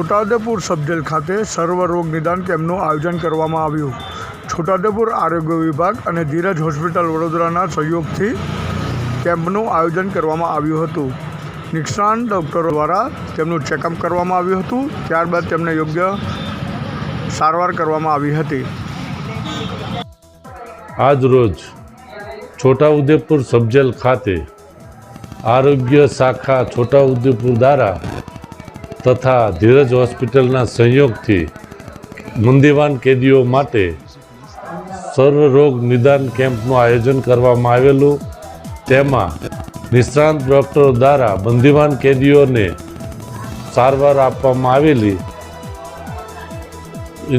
Chhota Udepur sub jail ખાતે સર્વ રોગ નિદાન કેમ્પનું આયોજન કરવામાં આવ્યું. છોટાઉદેપુર આરોગ્ય વિભાગ અને ધીરજ હોસ્પિટલ વડોદરાના સહયોગથી કેમ્પનું આયોજન કરવામાં આવ્યું હતું. નિષ્ણાંત ડૉક્ટરો દ્વારા તેમનું ચેકઅપ કરવામાં આવ્યું હતું. ત્યારબાદ તેમને યોગ્ય સારવાર કરવામાં આવી હતી. આજ રોજ છોટાઉદેપુર સબજેલ ખાતે આરોગ્ય શાખા છોટાઉદેપુર દ્વારા તથા ધીરજ હોસ્પિટલના સંયોગથી મુંદીવાન કેદીઓ માટે સર્વરોગ નિદાન કેમ્પનું આયોજન કરવામાં આવેલું. તેમાં નિષ્ણાંત ડૉક્ટરો દ્વારા બંદીવાન કેદીઓને સારવાર આપવામાં આવેલી.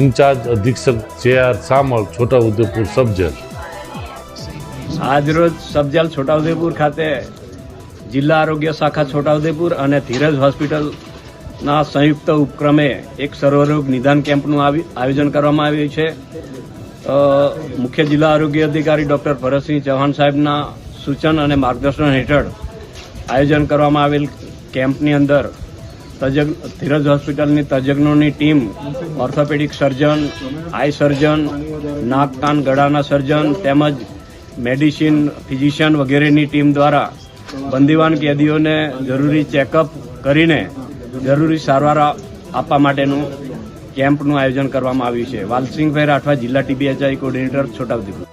ઇન્ચાર્જ અધિક્ષક જે આર સામળ છોટાઉદેપુર સબજલ. આજરોજ સબજલ છોટાઉદેપુર ખાતે જિલ્લા આરોગ્ય શાખા છોટાઉદેપુર અને ધીરજ હોસ્પિટલના સંયુક્ત ઉપક્રમે એક સર્વરોગ નિદાન કેમ્પનું આયોજન કરવામાં આવ્યું છે. મુખ્ય જિલ્લા આરોગ્ય અધિકારી ડોક્ટર ભરતસિંહ ચૌહાણ સાહેબના સૂચન અને માર્ગદર્શન હેઠળ આયોજન કરવામાં આવેલ કેમ્પની અંદર તજજ્ઞ, ધીરજ હોસ્પિટલની તજજ્ઞોની ટીમ, ઓર્થોપેડિક સર્જન, આઈ સર્જન, નાક, કાન, ગળાના સર્જન તેમજ મેડિસિન, ફિઝિશિયન વગેરેની ટીમ દ્વારા બંદીવાન કેદીઓને જરૂરી ચેકઅપ કરીને જરૂરી સારવાર આપવા માટેનું કેમ્પનું આયોજન કરવામાં આવ્યું છે. વાલસિંહભાઈ રાઠવા જિલ્લા ટીબીએચઆઈ કોર્ડિનેટર છોટાઉદેપુર.